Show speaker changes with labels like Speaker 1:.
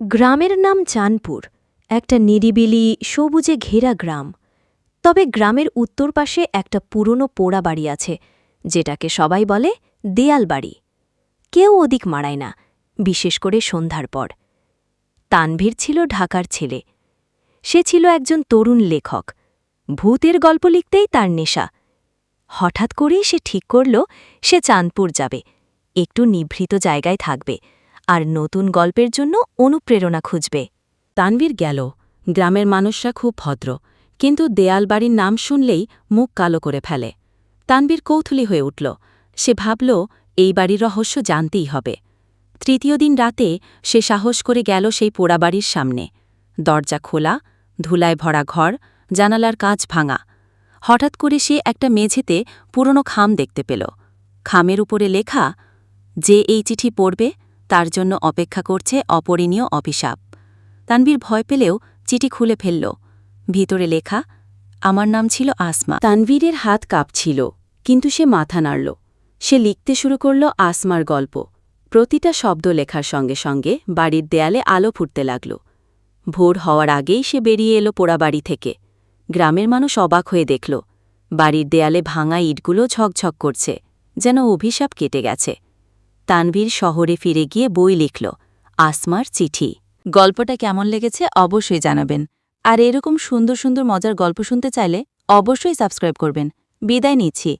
Speaker 1: গ্রামের নাম চাঁদপুর একটা নিরিবিলি, সবুজে ঘেরা গ্রাম। তবে গ্রামের উত্তর পাশে একটা পুরনো পোড়া বাড়ি আছে, যেটাকে সবাই বলে দেয়াল বাড়ি। কেউ ওদিক মারায় না, বিশেষ করে সন্ধ্যার পর। তানভীর ছিল ঢাকার ছেলে। সে ছিল একজন তরুণ লেখক। ভূতের গল্প লিখতেই তার নেশা। হঠাৎ করেই সে ঠিক করল, সে চাঁদপুর যাবে, একটু নিভৃত জায়গায় থাকবে। আর নতুন গল্পের জন্য অনুপ্রেরণা খুঁজবে।
Speaker 2: তানভীর গেল। গ্রামের মানুষরা খুব ভদ্র, কিন্তু দেয়াল বাড়ির নাম শুনলেই মুখ কালো করে ফেলে। তানভীর কৌথুলী হয়ে উঠল। সে ভাবল, এই বাড়ির রহস্য জানতেই হবে। তৃতীয় দিন রাতে সে সাহস করে গেল সেই পোড়াবাড়ির সামনে। দরজা খোলা, ধুলায় ভরা ঘর, জানালার কাঁচ ভাঙা। হঠাৎ করে সে একটা মেঝেতে পুরনো খাম দেখতে পেল। খামের উপরে লেখা, যে এই চিঠি পড়বে তার জন্য অপেক্ষা করছে অপরিণীয় অভিশাপ। তানবীর ভয় পেলেও চিঠি খুলে ফেলল। ভিতরে লেখা, আমার নাম ছিল আসমা। তানবীরের হাত কাঁপছিল, কিন্তু সে মাথা নাড়ল। সে লিখতে শুরু করল আসমার গল্প। প্রতিটা শব্দ লেখার সঙ্গে সঙ্গে বাড়ির দেয়ালে আলো ফুটতে লাগল। ভোর হওয়ার আগেই সে বেরিয়ে এলো পোড়াবাড়ি থেকে। গ্রামের মানুষ অবাক হয়ে দেখল, বাড়ির দেয়ালে ভাঙা ইটগুলো ঝকঝক করছে, যেন অভিশাপ কেটে গেছে। তানভীর শহরে ফিরে গিয়ে বই লিখল, আসমার চিঠি। গল্পটা কেমন লেগেছে অবশ্যই জানাবেন। আর এরকম সুন্দর সুন্দর মজার গল্প শুনতে চাইলে অবশ্যই সাবস্ক্রাইব করবেন। বিদায় নিচ্ছি।